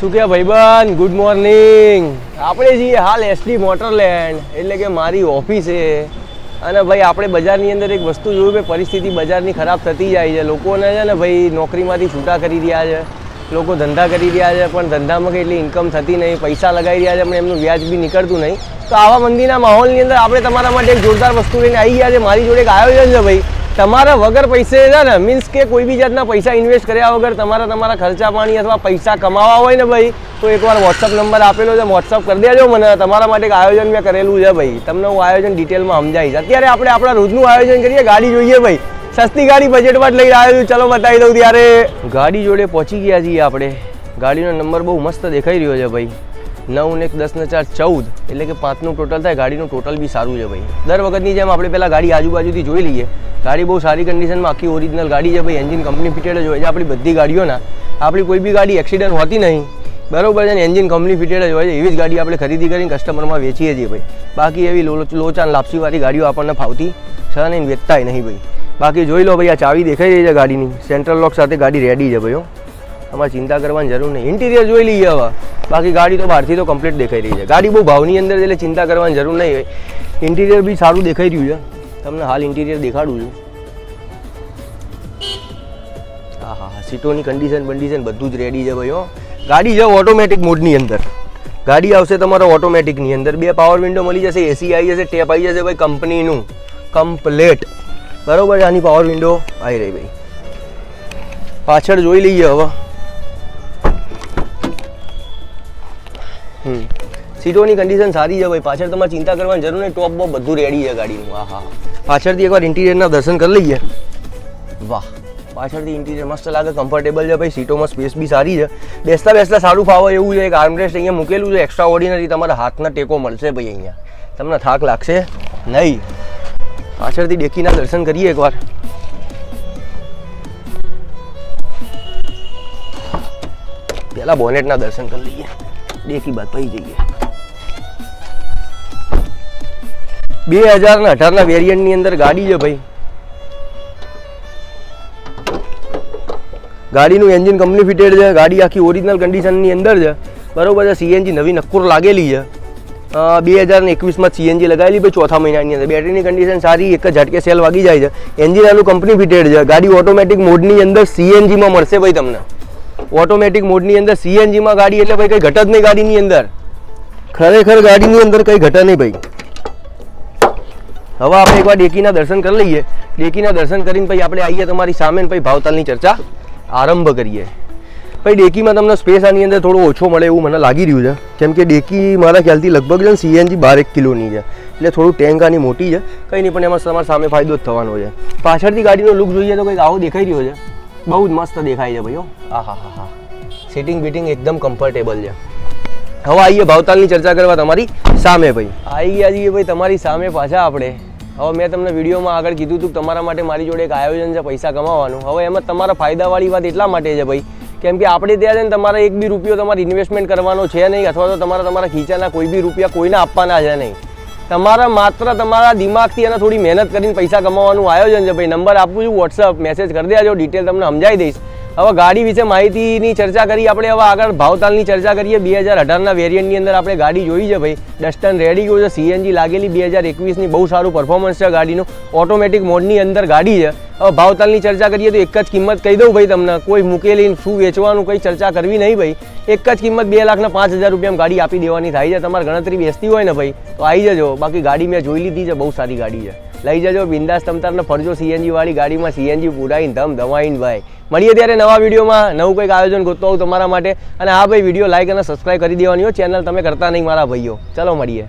શું કે ભાઈબંધ? ગુડ મોર્નિંગ આપણે છીએ હાલ એસડી મોટરલેન્ડ એટલે કે મારી ઓફિસ છે અને ભાઈ, આપણે બજારની અંદર એક વસ્તુ જોયું કે પરિસ્થિતિ બજારની ખરાબ થતી જાય છે. લોકોને છે ને ભાઈ, નોકરીમાંથી છૂટા કરી રહ્યા છે. લોકો ધંધા કરી રહ્યા છે, પણ ધંધામાં કંઈ એટલી ઇન્કમ થતી નહીં. પૈસા લગાવી રહ્યા છે, પણ એમનું વ્યાજ બી નીકળતું નહીં. તો આવા મંદીના માહોલની અંદર આપણે તમારા માટે એક જોરદાર વસ્તુ લઈને આવી ગયા છે. મારી જોડે એક આયોજન છે ભાઈ. તમારા વગર પૈસે છે ને મીન્સ કે કોઈ બી જાતના પૈસા ઇન્વેસ્ટ કર્યા વગર તમારા તમારા ખર્ચા પાણી અથવા પૈસા કમાવા હોય ને ભાઈ, તો એકવાર વોટ્સઅપ નંબર આપેલો છે વોટ્સઅપ કરી દેજો મને. તમારા માટે આયોજન મેં કરેલું છે ભાઈ. તમને હું આયોજન ડિટેલમાં સમજાવીશ. અત્યારે આપણે આપણા રોજનું આયોજન કરીએ, ગાડી જોઈએ ભાઈ. સસ્તી ગાડી બજેટમાં જ લઈ આવ્યો છું. ચલો બતાવી દઉં ત્યારે. ગાડી જોડે પહોંચી ગયા છીએ આપણે. ગાડીનો નંબર બહુ મસ્ત દેખાઈ રહ્યો છે ભાઈ. નવ ને એક, દસ ને ચાર, ચૌદ. એટલે કે પાંચનું ટોટલ થાય, ગાડીનું ટોટલ બી સારું છે ભાઈ. દર વખતની જેમ આપણે પહેલાં ગાડી આજુબાજુથી જોઈ લઈએ, ગાડી બહુ સારી કન્ડિશનમાં આખી ઓરિજિનલ ગાડી છે ભાઈ એન્જિન કંપની ફિટેડ જ હોય છે આપણી બધી ગાડીઓના. આપણી કોઈ બી ગાડી એક્સિડન્ટ હોતી નહીં. બરાબર છે એન્જિન કંપની ફિટેડ જ હોય છે, એવી જ ગાડી આપણે ખરીદી કરીને કસ્ટમરમાં વેચીએ છીએ ભાઈ. બાકી એવી લોચાન, લાપસીવાળી ગાડીઓ આપણને ફાવતી છે નહીં વેચતાય નહીં ભાઈ. બાકી જોઈ લો ભાઈ, આ ચાવી દેખાઈ રહી છે ગાડીની. સેન્ટ્રલ લોક સાથે ગાડી રેડી છે ભાઈ અમારે ચિંતા કરવાની જરૂર નહીં. ઇન્ટિરિયર જોઈ લઈએ હવે. બાકી ગાડી તો બહારથી તો કમ્પ્લીટ દેખાઈ રહી છે. ગાડી બહુ ભાવની અંદર એટલે ચિંતા કરવાની જરૂર નહીં હોય. ઇન્ટિરિયર બી સારું દેખાઈ રહ્યું છે. તમને હાલ ઇન્ટિરિયર દેખાડું છું. હા હા હા સીટોની કન્ડિશન બન્ડિશન બધું જ રેડી છે ભાઈ હો. ગાડી છે ઓટોમેટિક મોડની અંદર. ગાડી આવશે તમારા ઓટોમેટિકની અંદર. બે પાવર વિન્ડો મળી જશે એસી આવી જશે ટેપ આવી જશે ભાઈ કંપનીનું. કમ્પ્લેટ બરોબર આની પાવર વિન્ડો આવી રહી ભાઈ. પાછળ જોઈ લઈએ હવે. સીટોની કન્ડિશન સારી છે ભાઈ. પાછળ તમારે ચિંતા કરવાની જરૂર નહીં. ટોપ બોપ બધું રેડી છે ગાડીનું. હા હા પાછળથી એકવાર ઇન્ટિરિયરના દર્શન કરી લઈએ. વાહ. પાછળથી ઇન્ટિરિયર મસ્ત લાગે કમ્ફર્ટેબલ છે ભાઈ. સીટોમાં સ્પેસ બી સારી છે. બેસતા બેસતા સારું ફાવે એવું છે. એક આર્મરેસ્ટ અહીંયા મૂકેલું છે. એક્સ્ટ્રા ઓર્ડિનરી તમારા હાથના ટેકો મળશે ભાઈ અહીંયા. તમને થાક લાગશે નહીં. પાછળથી ડેકીના દર્શન કરીએ એકવાર. પહેલાં બોનેટના દર્શન કરી લઈએ. ડેકી બાદ પહી જઈએ. બે હજાર ને વેરિયન્ટની અંદર ગાડી છે ભાઈ. ગાડીનું એન્જિન કંપની ફિટેડ છે, ગાડી આખી ઓરિજિનલ કન્ડિશનની અંદર છે. બરોબર છે સીએનજી નવી નક્કુર લાગેલી છે. બે હજાર ને એકવીસમાં સીએનજી લગાવેલી ભાઈ ચોથા મહિનાની અંદર. બેટરીની કન્ડિશન સારી, એક જ ઝટકે સેલ વાગી જાય છે. એન્જિન આનું કંપની ફિટેડ છે. ગાડી ઓટોમેટિક મોડની અંદર સીએનજીમાં મળશે ભાઈ તમને. ઓટોમેટિક મોડની અંદર સીએનજીમાં ગાડી એટલે ભાઈ કંઈ ઘટ જ નહીં ગાડીની અંદર. ખરેખર ગાડીની અંદર કંઈ ઘટે નહીં ભાઈ. હવે આપણે એકવાર ડેકીના દર્શન કરી લઈએ. ડેકીના દર્શન કરીને પછી આપણે આવીએ તમારી સામે પછી ભાવતાલની ચર્ચા આરંભ કરીએ. પછી ડેકીમાં તમને સ્પેસ આની અંદર થોડો ઓછો મળે એવું મને લાગી રહ્યું છે. કેમ કે ડેકી મારા ખ્યાલથી લગભગ છે ને સીએનજી બાર એક કિલોની છે. એટલે થોડું ટેન્ક આની મોટી છે. કંઈ નહીં, પણ એમાં તમારા સામે ફાયદો જ થવાનો છે. પાછળથી ગાડીનો લુક જોઈએ તો કંઈક આવો દેખાઈ રહ્યો છે. બહુ જ મસ્ત દેખાય છે ભાઈઓ હા. હા હા હા સીટિંગ બીટિંગ એકદમ કમ્ફર્ટેબલ છે. હવે આવીએ ભાવતાલની ચર્ચા કરવા તમારી સામે ભાઈ. આવી ગયા છીએ ભાઈ તમારી સામે પાછા આપણે. હવે મેં તમને વિડીયોમાં આગળ કીધું હતું કે તમારા માટે મારી જોડે એક આયોજન છે પૈસા કમાવાનું. હવે એમાં તમારા ફાયદાવાળી વાત એટલા માટે છે ભાઈ. કેમ કે આપણે ત્યાં છે ને તમારે એક બી રૂપિયો તમારે ઇન્વેસ્ટમેન્ટ કરવાનો છે નહીં અથવા તો તમારા તમારા ખીચાના કોઈ બી રૂપિયા કોઈને આપવાના છે નહીં. તમારા માત્ર તમારા દિમાગથી અને થોડી મહેનત કરીને પૈસા કમાવાનું આયોજન છે. ભાઈ, નંબર આપું છું વોટ્સઅપ મેસેજ કરી દેજો ડિટેલ તમને સમજાવી દઈશ. હવે ગાડી વિશે માહિતીની ચર્ચા કરી આપણે, હવે આગળ ભાવતાલની ચર્ચા કરીએ. બે હજાર અઢારના વેરિયન્ટની અંદર આપણે ગાડી જોઈ છે ભાઈ. ડસ્ટન રેડી ગયું છે સીએનજી લાગેલી. બે હજાર એકવીસની બહુ સારું પરફોર્મન્સ છે ગાડીનું. ઓટોમેટિક મોડની અંદર ગાડી છે. હવે ભાવતાલની ચર્ચા કરીએ તો એક જ કિંમત કહી દઉં ભાઈ તમને. કોઈ મૂકેલી શું વેચવાનું કંઈ ચર્ચા કરવી નહીં ભાઈ. એક જ કિંમત બે લાખના પાંચ હજાર રૂપિયામાં ગાડી આપી દેવાની થાય છે. તમારે ગણતરી બેસતી હોય ને ભાઈ, તો આવી જજો. બાકી ગાડી મેં જોઈ લીધી છે, બહુ સારી ગાડી છે. લઈ જજો બિંદાસ તમતારને ફરજો સીએનજી વાળી ગાડીમાં સીએનજી પુરાઈને ધમ ધમાઈને ભાઈ. મળીએ ત્યારે નવા વિડીયોમાં નવું કંઈક આયોજન ગોતવા આવું તમારા માટે. અને આ ભાઈ, વીડિયો લાઇક અને સબસ્ક્રાઈબ કરી દેવાની હો. ચેનલ તમે કરતા નહીં મારા ભાઈઓ. ચલો મળીએ.